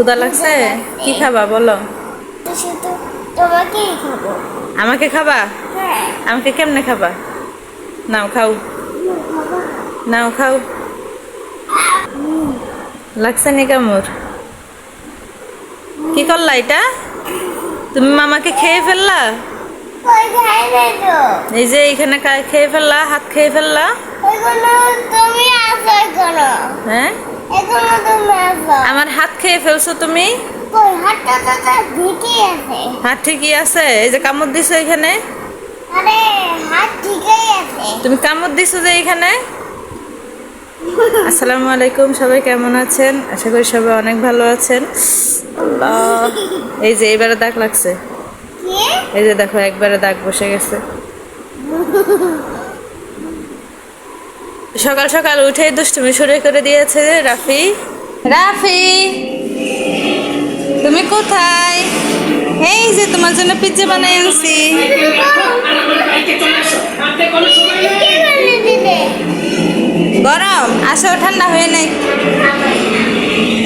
ক্ষুদা লাগছে? কি খাবা বলো। তোমাকেই খাব। আমাকে খাবা? হ্যাঁ। আমাকে কেমনে খাবা? নাও খাও। নাও খাও। লাগছে নি কামড় কি করলা এটা? তুমি মামাকে খেয়ে ফেললা? এই যে এখানে খেয়ে ফেললা হাত খেয়ে ফেললা। হ্যাঁ? আমার হাত খেয়ে ফেলছো তুমি? হাত ঠিকই আছে। এই যে কামড় দিছো এখানে? তুমি কামড় দিছো যে এখানে? আসসালামু আলাইকুম সবাই কেমন আছেন? আশা করি সবাই অনেক ভালো আছেন। আল্লাহ। এই যে এবারে দাগ লাগছে। এই যে দেখো একবারে দাগ বসে গেছে। সকাল সকাল উঠে দুষ্টুমি শুরু করে দিয়েছে রাফি। রাফি, তুমি কোথায়? এই যে তোমার জন্য পিজ্জা বানাই আনছি। গরম, আসো, ঠান্ডা হয়ে নাই।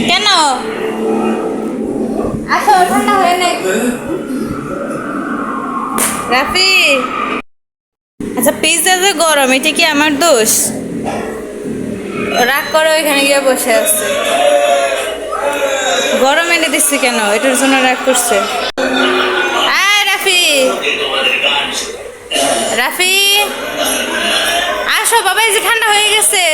কেন? আসো, ঠান্ডা হয়ে নাই। রাফি। আচ্ছা পিজ্জা যে গরম, এটা কি আমার দোষ? রাগ করে ওইখানে গিয়ে বসে আছে। গরম এনে দিচ্ছি কেন? এটার জন্য রাগ করছে। রাফি। রাফি। আসো, বাবা, এই যে ঠান্ডা হয়ে গেছে।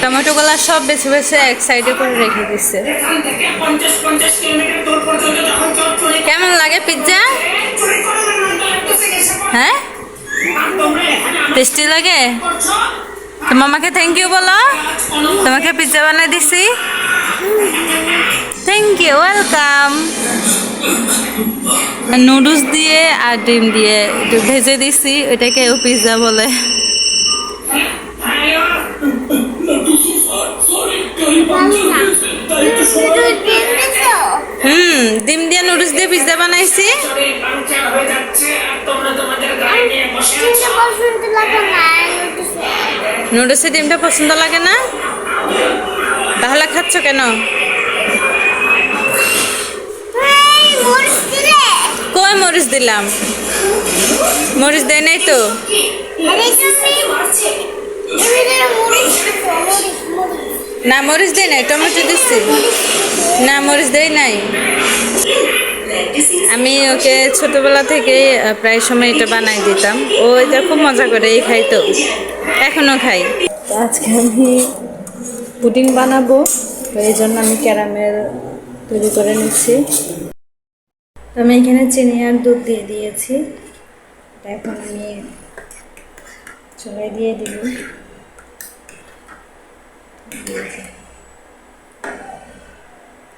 টমেটো গুলা সব বেছে বেছে এক সাইডে করে রেখে দিচ্ছে কেমন লাগে পিৎজা হ্যাঁ? টেস্টি লাগে? তো মামাকে থ্যাংক ইউ বলো। তোমাকে পিৎজা বানিয়ে দিছি। থ্যাংক ইউ ওয়েলকাম নুডলস দিয়ে আর ডিম দিয়ে ভেজে দিছি, ওইটাকেও পিৎজা বলে। পছন্দ লাগে না নোটিসে নুডলসে ডিমটা পছন্দ লাগে না? তাহলে খাচ্ছ কেন? কই মরিচ দিলাম? মরিচ দেয় নাই তো? না, মরিচ দেয় নাই, টমেটো দিচ্ছি না, মরিচ দেয় নাই। আমি ওকে ছোটবেলা থেকে প্রায় সময় এটা বানাই দিতাম। ও এটা খুব মজা করে এই খাইতো। এখনও খাই। আজকে আমি পুডিং বানাবো। এই জন্য আমি ক্যারামেল তৈরি করে নিচ্ছি। আমি এখানে চিনি আর দুধ দিয়ে দিয়েছি। এখন আমি চুলায় দিয়ে দিব।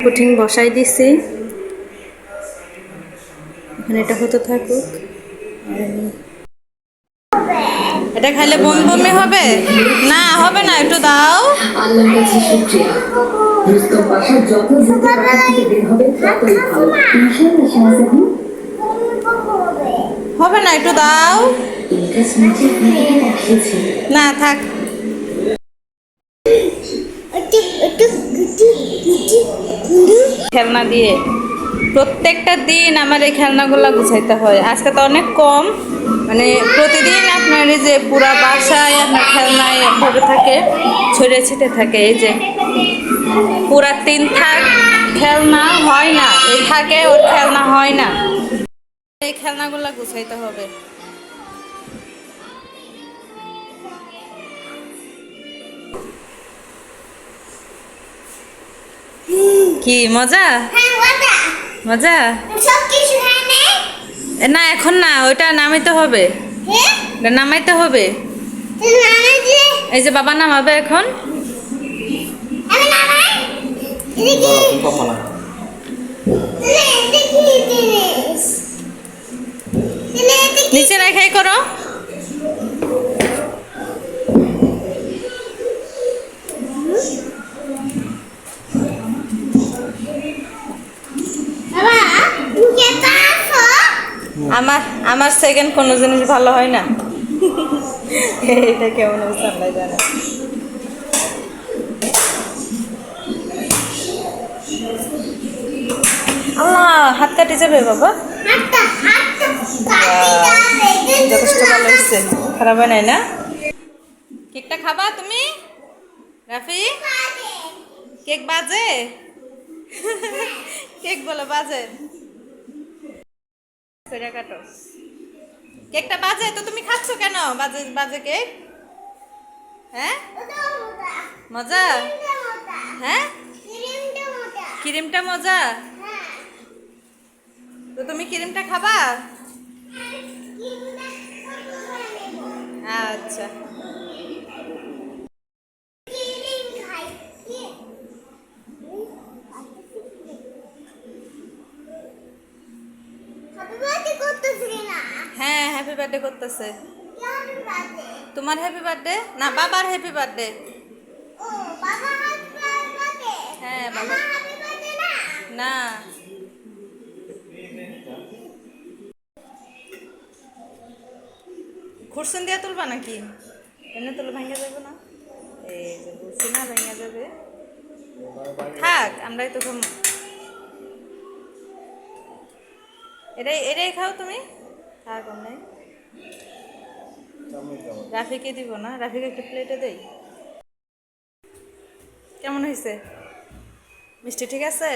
পুটিং বসাই দিছি। এখানে এটা হতে থাকুক। এটা খাইলে বমি বমি হবে? না হবে না একটু দাও। হবে না একটু দাও। না থাক। খেলনা দিয়ে। প্রত্যেকটা দিন আমার এই খেলনাগুলো গুছাইতে হয়। আজকে তো অনেক কম। মানে প্রতিদিন আপনার এই যে পুরা বাসায় আপনার খেলনায় এভাবে থাকে, ছড়িয়ে ছিটে থাকে। এই যে পুরা তিন থাক খেলনা হয় না, এই থাকে ওর খেলনা হয় না। এই খেলনাগুলো গুছাইতে হবে। কি, মজা? হ্যাঁ মজা? সব হয় না এ, না এখন না ওইটা নামাইতে হবে। হ্যাঁ ওটা নামাইতে হবে। এই যে বাবা নামাবে এখন। নিচে রেখাই করো। আমার আমার সেকেন্ড কোনো জিনিস ভালো হয় না। এটা কেমন হয়েছে আল্লাহ জানে। আল্লাহ হাত কাটে যাবে বাবা। যথেষ্ট ভালো হয়েছে। খারাপ হয় নাই না? কেকটা খাবা তুমি? রাফি? কেক বাজে। কেক বলে বাজে। সেটা কাটো। কেকটা বাজে, তো তুমি খাচ্ছ কেন? বাজে বাজে কেক? হ্যাঁ? মজা? হ্যাঁ? ক্রিমটা মজা? তো তুমি ক্রিমটা খাবা? আচ্ছা ক্রিম খাই কি হাবি বার্থডে করতেছিলি না হ্যাঁ হ্যাপি বার্থডে করতেছে। তোমার হ্যাপি বার্থডে না বাবার হ্যাপি বার্থডে হ্যাঁ বাবা না? খুরসুন দিয়ে তুলবা নাকি? এমনি তুলে ভেঙে যাবে না? এই যে বলছি না ভেঙে যাবে। থাক আমরাই তো ঘুম এটাই এটাই খাও তুমি। থাক নাই। রাফিকে দিব না? রাফিকে একটা প্লেটে দেই? কেমন হয়েছে মিষ্টি ঠিক আছে?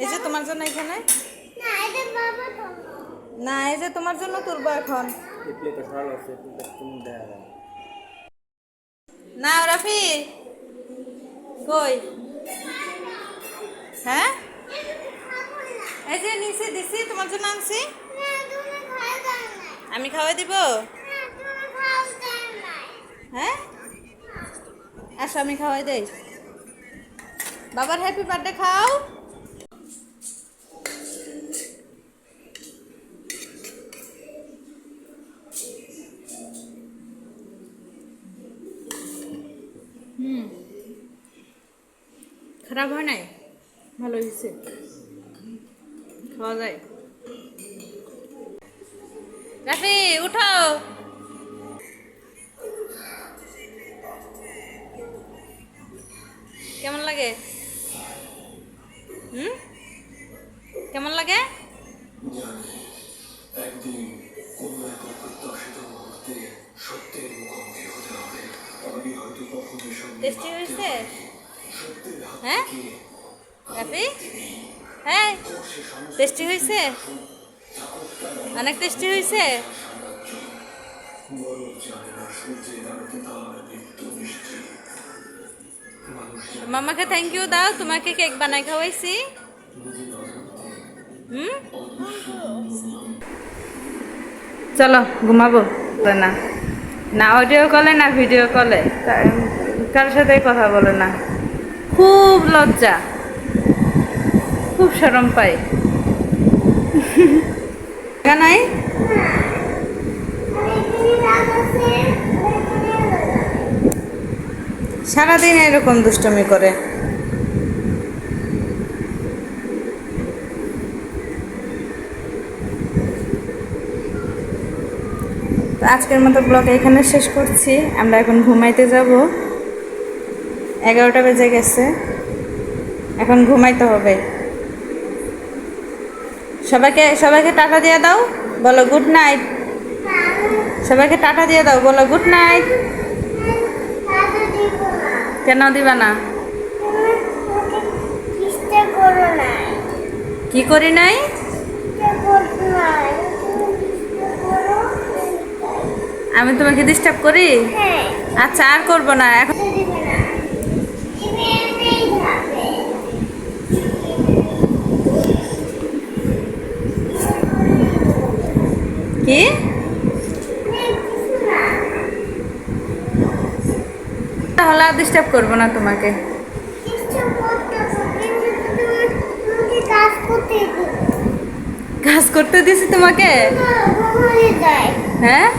এই যে তোমার জন্য এখানে? না এটা বাবা জন্য। না এই যে তোমার জন্য তুলবো এখন। না রাফি। কই? হ্যাঁ? এই যে নিচে দিছি তোমার জন্য আনছি। আমি খাওয়াই দিব? হ্যাঁ? আসো আমি খাওয়াই দেই। বাবার হ্যাপি বার্থডে খাও। হুম। খারাপ হয় নাই? ভালো হয়েছে। খাওয়া যায়। রাফি উঠাও কেমন লাগে? হুম? কেমন লাগে? একদিন টেস্টি হয়েছে? হ্যাঁ? রাফি? হ্যাঁ টেস্টি হয়েছে? অনেক টেস্টি হয়েছে? মামাকে থ্যাংক ইউ দাও, তোমাকে কেক বানাই খাওয়াইছি। হুম? চলো, ঘুমাবো। না। না অডিও কলে না ভিডিও কলে কার সাথে কথা বলে না। খুব লজ্জা। খুব সরম টাকা নাই? সারাদিন এরকম দুষ্টমি করে। আজকের মতো ব্লগ এখানে শেষ করছি। আমরা এখন ঘুমাইতে যাব। এগারোটা বেজে গেছে। এখন ঘুমাইতে হবে। সবাইকে সবাইকে টাটা দিয়ে দাও বলো গুড নাইট সবাইকে টাটা দিয়ে দাও বলো গুড নাইট কেন দিবা না? কি করি নাই? আমি তোমাকে ডিস্টার্ব করি? হ্যাঁ। আচ্ছা আর করব না এখন দিবে না তুমি এমনিই খাবে কি? তাহলে আর ডিস্টার্ব করব না তোমাকে। কাজ করতে দিছি তোমাকে? হ্যাঁ?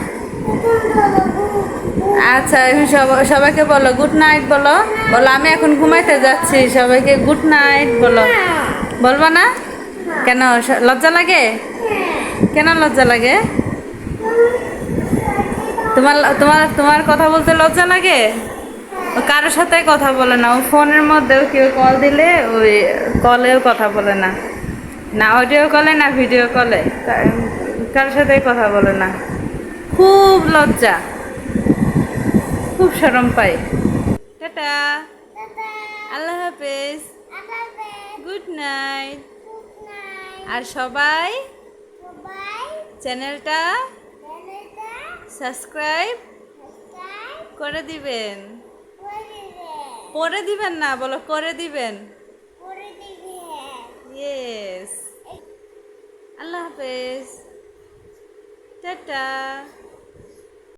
আচ্ছা সব- সবাইকে বলো গুড নাইট বলো। বলো, আমি এখন ঘুমাইতে যাচ্ছি। সবাইকে গুড নাইট বলো। বলবা না? কেন? লজ্জা লাগে? কেন লজ্জা লাগে? তোমার তোমার তোমার কথা বলতে লজ্জা লাগে? কারোর সাথে কথা বলে না। ও ফোনের মধ্যেও কেউ কল দিলে ওই কলেও কথা বলে না। না অডিও কলে না ভিডিও কলে। কারোর সাথে কথা বলে না। খুব লজ্জা। খুব সরম পাই টাটা। আল্লাহ হাফেজ। Good night. আর সবাই চ্যানেলটা সাবস্ক্রাইব করে দিবেন। পরে দিবেন না বলো করে দিবেন। ইয়েস আল্লাহ হাফেজ। টাটা।